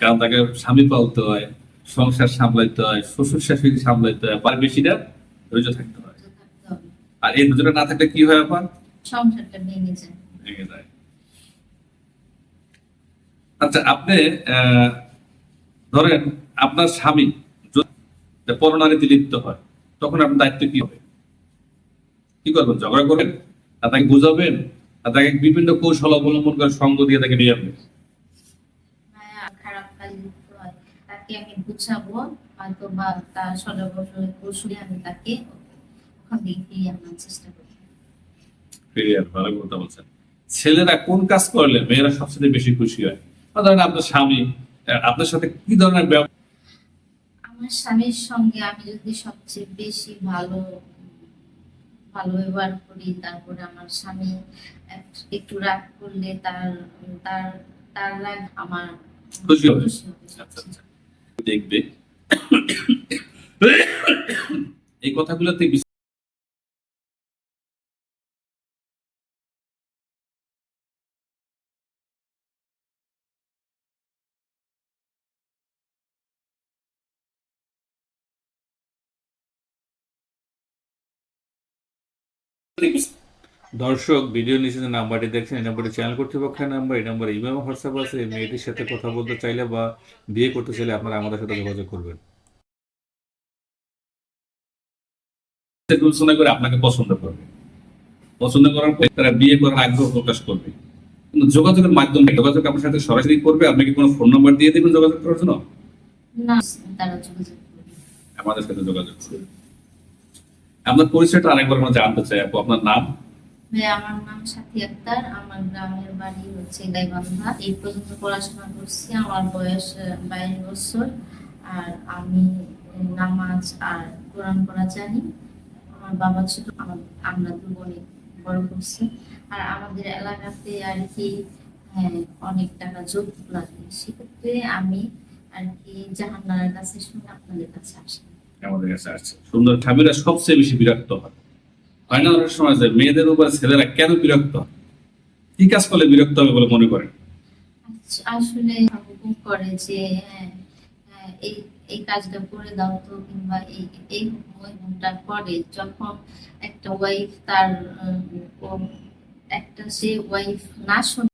কারণ তাকে স্বামী পালতে হয় সংসার সামলাইতে হয় শ্বশুর শাশুড়ি সামলাইতে হয় বেশিটা ধৈর্য থাকতে হয়। আর এই ধৈর্যটা না থাকলে কি হয় আপা সংসারটা ভেঙে যায়। ভেঙে যায়। আচ্ছা আপনি ধরেন আপনার স্বামী যদি পরনারীতে লিপ্ত হয় তখন আপনার দায়িত্ব কি হবে? কি করবেন ঝগড়া করবেন? আর তাকে বুঝাবেন? আর তাকে বিভিন্ন কৌশল অবলম্বন করে সঙ্গ দিয়ে তাকে নিয়ে আসবেন? লিপ্ত হয় তাকে আমি বুঝাবো হয়তো বা তার সদবসরে কৌশলে আমি তাকে ওখান ফিরিয়ে আনার চেষ্টা ফিরে আর ভালো কথা বলছেন। ছেলেরা কোন কাজ করলে মেয়েরা সবচেয়ে বেশি খুশি হয়? ধরেন আপনার স্বামী আপনার সাথে কি ধরনের আমার স্বামীর সঙ্গে আমি যদি সবচেয়ে বেশি ভালো ভালো ব্যবহার করি তারপরে আমার স্বামী একটু রাগ করলে তার তার তার রাগ আমার খুশি হবে। খুশি হবে আচ্ছা, আচ্ছা। দেখবে এই কথাগুলোতে বিশ- দর্শক ভিডিও নিচে যে নাম্বারটি দেখছেন এই নাম্বারটি চ্যানেল কর্তৃপক্ষের নাম্বার এই নাম্বার ইমেল হোয়াটসঅ্যাপ আছে। এই মেয়েটির সাথে কথা বলতে চাইলে বা বিয়ে করতে চাইলে আপনারা আমাদের সাথে যোগাযোগ করবেন। বিবেচনা করে আপনাকে পছন্দ করবে। পছন্দ করার পর তারা বিয়ে করার আগ্রহ প্রকাশ করবে। কিন্তু যোগাযোগের মাধ্যমে যোগাযোগ আপনার সাথে সরাসরি করবে? আপনাকে কোনো ফোন নাম্বার দিয়ে দেবেন যোগাযোগ করার জন্য? আমাদের সাথে যোগাযোগ করবে। আপনার পরিচয়টা আরেকবার আমরা জানতে চাই। আপু আপনার নাম? ভাই, আমার নাম সাথী আক্তার। আমার গ্রামের বাড়ি হচ্ছে গাইবান্ধা। এই পর্যন্ত পড়াশোনা করছি। আমার বয়স বাইশ বছর। আর আমি নামাজ আর কোরআন পড়া জানি। আমার বাবা ছিল আমার দু বোনে বড় করছি। আর আমাদের এলাকাতে আর কি হ্যাঁ, অনেক টাকা যৌতুক লাগে। সেক্ষেত্রে আমি আর কি জাহান্নারের কাছে শুনে আপনাদের কাছে আসি। আমাদের কাছে আসছে। সুন্দর ঠামিরা সবচেয়ে বেশি বিরক্ত হয়। হয় সময় যে মেয়েদের উপর ছেলেরা কেন বিরক্ত? কি কাজ করলে বিরক্ত হবে বলে মনে করেন? আচ্ছা, আসলে হুকুম করে যে হ্যাঁ, হ্যাঁ, এই এই কাজটা করে দাও তো কিংবা এই এই হুকুমটা করে যখন একটা ওয়াইফ তার একটা সে ওয়াইফ না শুনে